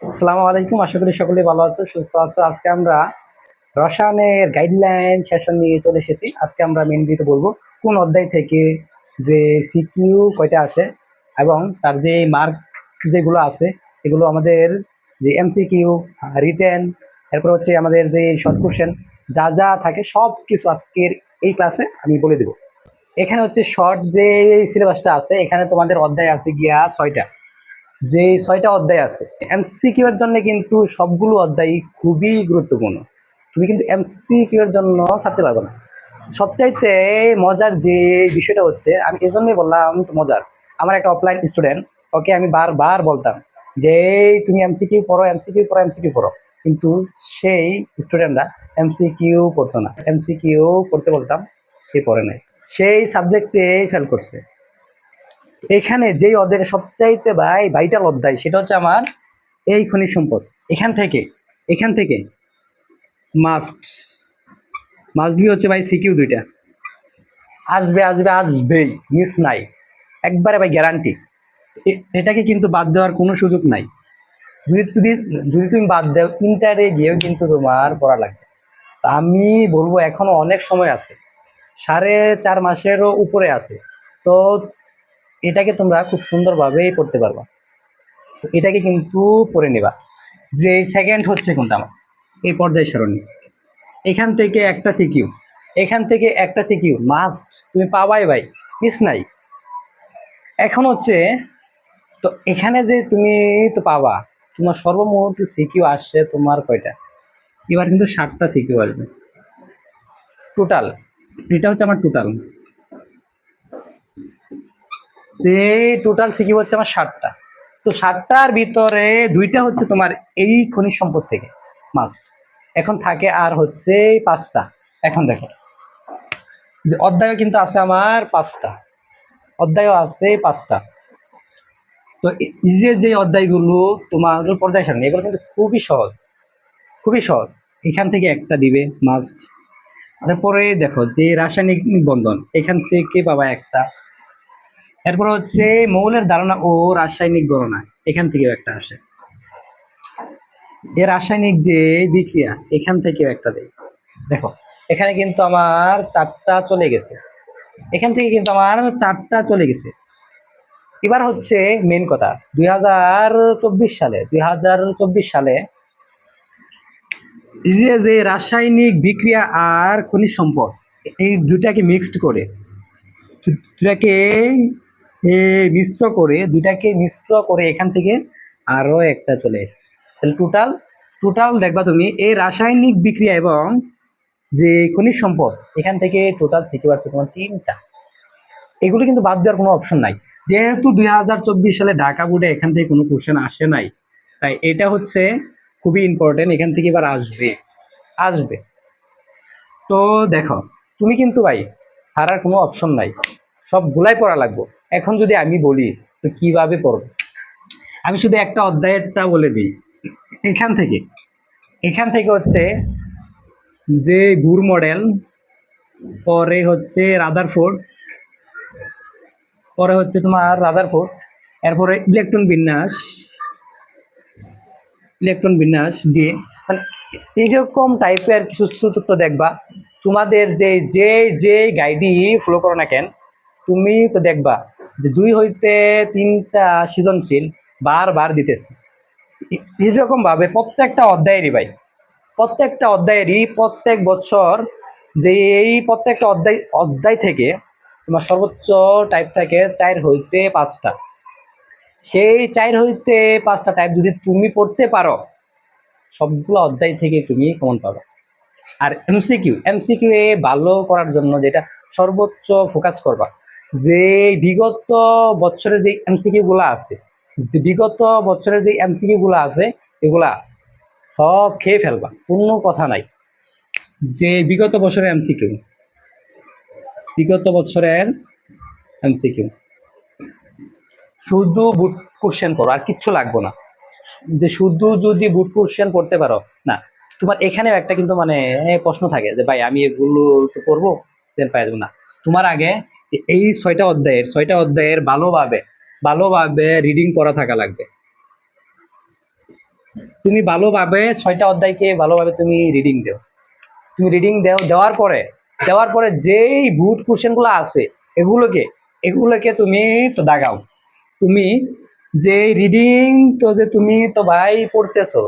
আসসালামু আলাইকুম, আশা করি সকলে ভালো আছো, সুস্থ আছো। আজকে আমরা রসায়নের গাইডলাইন সেশন নিয়ে চলে এসেছি। আজকে আমরা মেন ভিডিওতে বলব, কোন অধ্যায় থেকে যে সিকিউ কয়টা আসে এবং তার যে মার্ক যেগুলো আছে, এগুলো আমাদের যে এমসিকিউ রিটেন এরপর হচ্ছে আমাদের যে শর্ট কোশ্চেন যা যা থাকে সব কিছু আজকের এই ক্লাসে আমি বলে দেবো। এখানে হচ্ছে শর্ট যে সিলেবাসটা আছে, এখানে তোমাদের অধ্যায় আছে গিয়া ছয়টা। যে ছয়টা অধ্যায় আছে এমসিকিউ এর জন্য কিন্তু সবগুলো অধ্যায় খুবই গুরুত্বপূর্ণ। তুমি কিন্তু এমসিকিউ এর জন্য ছাড়তে পারবে না। সবচাইতে মজার যে বিষয়টা হচ্ছে, আমি এজন্যই বললাম তো মজার। আমার একটা অফলাইন স্টুডেন্ট ওকে আমি বারবার বলতাম যে তুমি এমসিকিউ পড়ো এমসিকিউ পড়ো এমসিকিউ পড়ো। কিন্তু সেই স্টুডেন্টরা এমসিকিউ পড়তো না। এমসিকিউ পড়তে বলতাম, সে পড়ে নাই। সেই সাবজেক্টে ফেল করছে। এখানে যেই অধ্যায়টা সবচাইতে ভাই ভাইটাল অধ্যায়, সেটা হচ্ছে আমার এই খনিজ সম্পদ। এখান থেকে এখান থেকে মাস্ট মাস্ট বি হচ্ছে ভাই সিকিউ দুইটা। আসবে আসবে, আসবেই মিস নাই। একবারে ভাই গ্যারান্টি এটাকে কিন্তু বাদ দেওয়ার কোনো সুযোগ নাই। যদি তুমি যদি তুমি বাদ দাও ইন্টারে গিয়েও কিন্তু তোমার পড়া লাগবে। তা আমি বলব এখনও অনেক সময় আছে। সাড়ে চার মাসেরও উপরে আছে। তো এটাকে তোমরা খুব সুন্দরভাবেই পড়তে পারবা। তো এটাকে কিন্তু পড়ে নেবা। যে সেকেন্ড হচ্ছে কোনটা আমার? এই পর্যায় সারণী। এখান থেকে একটা সিকিউ এখান থেকে একটা সিকিউ মাস্ট তুমি পাবাই ভাই। মিস নাই। এখন হচ্ছে, তো এখানে যে তুমি তো পাবা, তোমার সর্বমোট সিকিউ আসছে তোমার কয়টা? এবার কিন্তু ষাটটা সিকিউ আসবে। টোটাল এটা হচ্ছে আমার টোটাল যে টোটাল সিকিউ হচ্ছে আমার ষাটটা তো ষাটটার ভিতরে দুইটা হচ্ছে তোমার এই খনিজ সম্পদ থেকে মাস্ট এখন থাকে আর হচ্ছে পাঁচটা। এখন দেখো, যে অধ্যায়ও কিন্তু আছে আমার পাঁচটা। অধ্যায়ও আছে পাঁচটা। তো যে যে অধ্যায়গুলো তোমার পর্যায় সারণী এগুলো কিন্তু খুবই সহজ। খুবই সহজ। এখান থেকে একটা দিবে মাস্ট তারপরে দেখো, যে রাসায়নিক বন্ধন, এখান থেকে পাবা একটা। এরপর হচ্ছে মৌলের ধারণা ও রাসায়নিক গণনা। এখান থেকেও একটা আসে। এর রাসায়নিক যে বিক্রিয়া, এখান থেকেও একটা দেয় দেখো, এখানে কিন্তু আমার চারটা চলে গেছে। এখান থেকে কিন্তু আমার চারটা চলে গেছে। এবার হচ্ছে মেন কথা, দুই হাজার চব্বিশ সালে, দুই হাজার চব্বিশ সালে যে যে রাসায়নিক বিক্রিয়া আর খনিজ সম্পদ, এই দুটাকে মিক্সড করে দুটাকে এ মিশ্র করে, দুইটাকে মিশ্র করে এখান থেকে আরও একটা চলে এসেছে। তাহলে টোটাল টোটাল দেখবা তুমি এই রাসায়নিক বিক্রিয়া এবং যে খনিজ সম্পদ, এখান থেকে টোটাল শিখতে পারছ তোমার তিনটা। এগুলো কিন্তু বাদ দেওয়ার কোনো অপশন নাই। যেহেতু দুই হাজার চব্বিশ সালে ঢাকা বোর্ডে এখান থেকে কোনো কোশ্চেন আসে নাই, তাই এটা হচ্ছে খুবই ইম্পর্টেন্ট এখান থেকে এবার আসবে। আসবে। তো দেখো, তুমি কিন্তু ভাই, ছাড়ার কোনো অপশন নাই। সবগুলাই পড়া লাগবো। এখন যদি আমি বলি, তো কীভাবে পড়বে? আমি শুধু একটা অধ্যায়েরটা বলে দিই। এখান থেকে। এখান থেকে হচ্ছে যে গুর মডেল, পরে হচ্ছে রাদারফোর্ড, পরে হচ্ছে তোমার রাদারফোর্ড, এরপরে ইলেকট্রন বিন্যাস ইলেকট্রন বিন্যাস দিয়ে। মানে এইরকম টাইপের কিছু তথ্য দেখবা। তোমাদের যে যে যে গাইডই ফলো করো না কেন তুমি তো দেখবা যে দুই হইতে তিনটা সৃজনশীল বারবার দিতেছে। এরকম ভাবে প্রত্যেকটা অধ্যায়েরই ভাই, প্রত্যেকটা অধ্যায়েরই প্রত্যেক বছর যে এই প্রত্যেকটা অধ্যায় অধ্যায় থেকে তোমার সর্বোচ্চ টাইপ থাকে চার হইতে পাঁচটা। সেই চার হইতে পাঁচটা টাইপ যদি তুমি পড়তে পারো, সবগুলো অধ্যায় থেকে তুমি কমন পাবে। আর এমসিকিউ এমসিকিউ এ ভালো করার জন্য যেটা সর্বোচ্চ ফোকাস করবা। যে বিগত বছরের যে এমসিকিউ গুলা আছে, যে বিগত বছরের যে এমসিকিউ গুলা আছে, এগুলা সব খেয়ে ফেলবা, কোনো কথা নাই। যে বিগত বছরের এমসিকিউ বিগত বছরের এমসিকিউ শুধু বুট কোশ্চেন করো, আর কিচ্ছু লাগবে না। যে শুধু যদি বুট কোশ্চেন করতে পারো, না, তোমার এখানেও একটা কিন্তু মানে প্রশ্ন থাকে যে, ভাই, আমি এগুলো তো করব পাই যাব না। তোমার আগে এই ছয়টা অধ্যায়ের ছয়টা অধ্যায়ের ভালোভাবে ভালোভাবে রিডিং করা থাকা লাগবে। তুমি ভালোভাবে ছয়টা অধ্যায়কে ভালোভাবে তুমি রিডিং দেও। তুমি রিডিং দেও, দেওয়ার পরে দেওয়ার পরে যেই বুট কোশ্চেনগুলো আছে, এগুলোকে এগুলোকে তুমি তো দাগাও। তুমি যে রিডিং তো যে তুমি তো ভাই পড়তেছো,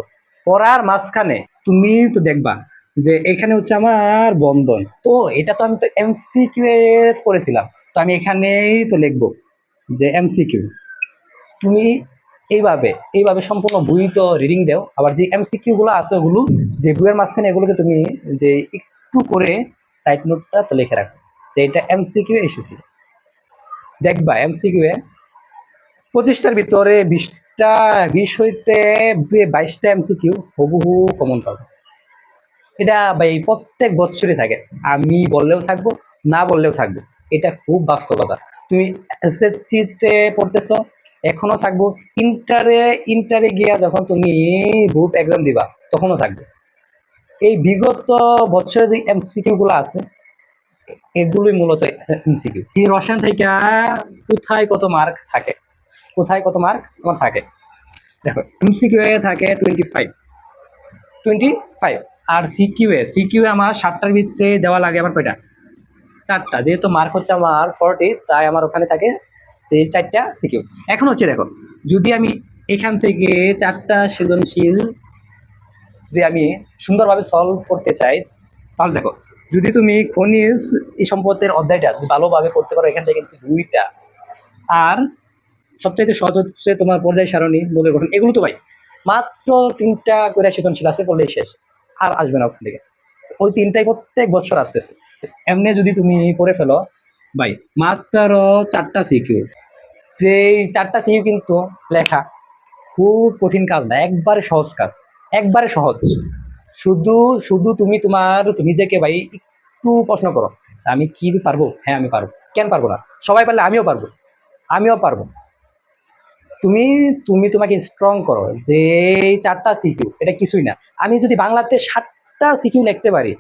পড়ার মাঝখানে তুমি তো দেখবা যে এখানে হচ্ছে আমার বন্ধন। তো এটা তো আমি তো এমসিকিউ এর করেছিলাম তো আমি এখানেই তো লিখব যে এমসিকিউ তুমি এইভাবে এইভাবে সম্পূর্ণ বই তো রিডিং দাও। আবার যে এমসিকিউ গুলো আছে ওগুলো, যে বইয়ের মাঝখানে এগুলোকে তুমি যে একটু করে সাইড নোটটা তো লিখে রাখো যে এটা এমসিকিউ এসেছিল দেখবা এমসিকিউ এ পঁচিশটার ভিতরে বিশটা, বিশ হইতে বাইশটা এমসিকিউ হুবহু কমন পাবে। এটা ভাই প্রত্যেক বছরই থাকে। আমি বললেও থাকব, না বললেও থাকব। এটা খুব বাস্তবতা। তুমি এসএসসিতে পড়তেছো, এখনও থাকব। ইন্টারে ইন্টারে গিয়া যখন তুমি গ্রুপ এক্সাম দিবা, তখনও থাকবে। এই বিগত বছরের যে এমসিকিউ গুলো আছে, এগুলোই মূলত এমসিকিউ এই রসায়ন থেকে কোথায় কত মার্ক থাকে? কোথায় কত মার্ক আমার থাকে। দেখো এমসিকিউ থাকে টোয়েন্টি ফাইভ টোয়েন্টি ফাইভ আর সিকিউ এ সিকিউ এ আমার সাতটার ভিতরে দেওয়া লাগে আমার কয়টা? চারটা, যেহেতু মার্ক হচ্ছে আমার ফর্টি তাই আমার ওখানে থাকে এই চারটা সিকিউ এখন হচ্ছে দেখো, যদি আমি এখান থেকে চারটা সৃজনশীল যদি আমি সুন্দরভাবে সলভ করতে চাই, তাহলে দেখো, যদি তুমি খনিজ এই সম্পদের অধ্যায়টা ভালোভাবে করতে পারো, এখান থেকে কিন্তু দুইটা। আর সবচাইতে সহজ হচ্ছে তোমার পর্যায় সারণী মূলের গঠন এগুলো তো ভাই, মাত্র তিনটা করে সৃজনশীল আছে, বললেই শেষ। আর আসবে না ওখান থেকে। ওই তিনটাই প্রত্যেক বছর আসতেছে। এমনি যদি তুমি পড়ে ফেলো, ভাই, মাত্র চারটা সিকিউ। সেই চারটা সিকিউ কিন্তু লেখা, খুব কঠিন কাজ না, একবারে সহজ কাজ, একবারে সহজ। শুধু শুধু তুমি তোমার নিজেকে ভাই একটু প্রশ্ন করো, আমি কি পারব? হ্যাঁ আমি পারব। কেন পারব না? সবাই পারলে আমিও পারব। আমিও পারব। তুমি তুমি তোমাকে স্ট্রং করো যে চারটা সিকিউ এটা কিছুই না। আমি যদি বাংলাতে সাতটা সিকিউ লিখতে পারি,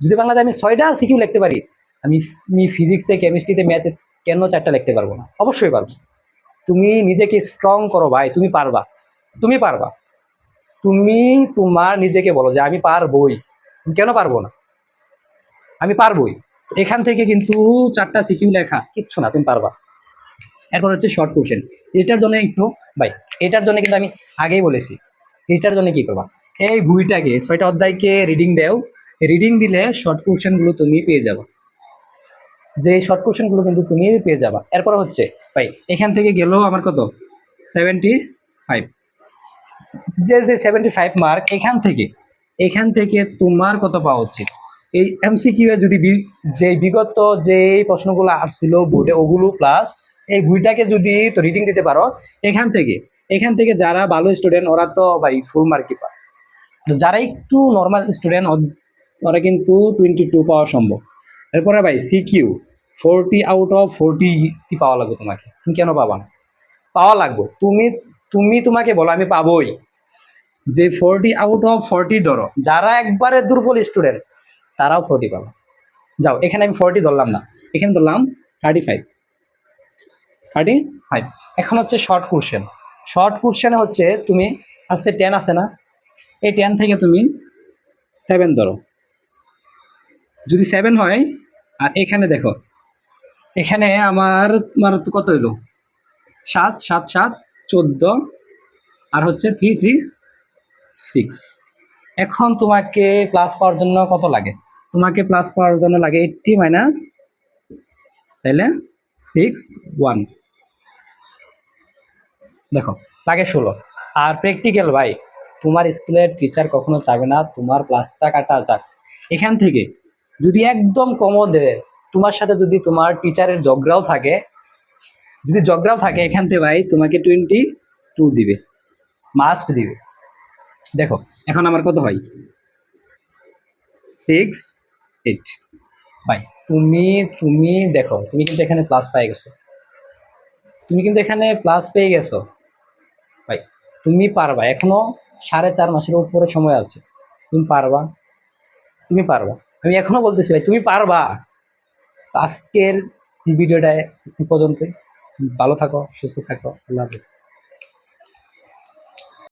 যদি বাংলাতে আমি ছয়টা সিকিউ লিখতে পারি, আমি আমি ফিজিক্সে কেমিস্ট্রিতে ম্যাথে কেন চারটা লিখতে পারব না? অবশ্যই পারব। তুমি নিজেকে স্ট্রং করো ভাই, তুমি পারবা। তুমি পারবা। তুমি তোমার নিজেকে বলো যে আমি পারবই। কেন পারব না? আমি পারবই। এখান থেকে কিন্তু চারটা সিকিউ লেখা কিচ্ছু না, তুমি পারবা। এরপর হচ্ছে শর্ট কোশ্চেন এটার জন্য একটু, ভাই, এটার জন্য কিন্তু আমি আগেই বলেছি। এটার জন্য কি করবা? এই বইটাকে ছয়টা অধ্যায়কে রিডিং দেও। রিডিং দিলে শর্ট কোশ্চেনগুলো তুমি পেয়ে যাবে। যে শর্ট কোশ্চেনগুলো কিন্তু তুমি পেয়ে যাবা। এরপর হচ্ছে, ভাই, এখান থেকে গেলেও আমার কত? সেভেন্টি ফাইভ যে যে সেভেন্টি ফাইভ মার্ক এখান থেকে এখান থেকে তোমার কত পাওয়া উচিত? এই এমসিকিউ যদি যে বিগত যে প্রশ্নগুলো আসছিল বোর্ডে ওগুলো প্লাস এই বইটাকে যদি তো রিডিং দিতে পারো, এখান থেকে এখান থেকে যারা ভালো স্টুডেন্ট ওরা তো ভাই ফুল মার্কই পায় তো যারা একটু নর্মাল স্টুডেন্ট ওরা কিন্তু টোয়েন্টি টু পাওয়া সম্ভব। এরপরে ভাই CQ forty out of forty পাওয়া লাগবে তোমাকে। তুমি কেন পাবা না? পাওয়া লাগবে। তুমি তুমি তোমাকে বলো, আমি পাবোই। যে ফোরটি আউট অফ ফোরটি ধরো, যারা একবারে দুর্বল স্টুডেন্ট তারাও ফোরটি পাবে। যাও, এখানে আমি ফোরটি ধরলাম না। এখানে ধরলাম থার্টি ফাইভ থার্টি ফাইভ এখন হচ্ছে শর্ট কোশ্চেন শর্ট কোশ্চেনে হচ্ছে তুমি আজকে টেন আছে না? এই টেন থেকে তুমি সেভেন ধরো। যদি সেভেন হয়, আর এখানে দেখো, এখানে আমার, তোমার কত হইল? সাত সাত সাত, চোদ্দ, আর হচ্ছে থ্রি থ্রি সিক্স এখন তোমাকে প্লাস পাওয়ার জন্য কত লাগে? তোমাকে প্লাস পাওয়ার জন্য লাগে এইটটি মাইনাস তাহলে সিক্স ওয়ান দেখো লাগে ষোলো আর প্র্যাকটিক্যাল ভাই, তোমার স্কুলের টিচার কখনো চাবে না, তোমার ক্লাসটা কাটা যাক। এখান থেকে যদি একদম কমও দেয়, তোমার সাথে যদি তোমার টিচারের জগরাও থাকে, যদি জগরাও থাকে, এখান থেকে ভাই তোমাকে টোয়েন্টি টু দিবে। মাস্ট দিবে। দেখো, এখন আমার কত হয়? সিক্স এইট ভাই, তুমি তুমি দেখো, তুমি কিন্তু এখানে প্লাস পেয়ে গেছো। তুমি কিন্তু এখানে প্লাস পেয়ে গেছো। তুমি পারবা। এখনও সাড়ে চার মাসের উপরে সময় আছে। তুমি পারবা। তুমি পারবা। আমি এখনও বলতেছি ভাই, তুমি পারবা। আজকের ভিডিওটায় পর্যন্ত ভালো থাকো, সুস্থ থাকো। আল্লাহ হাফিজ।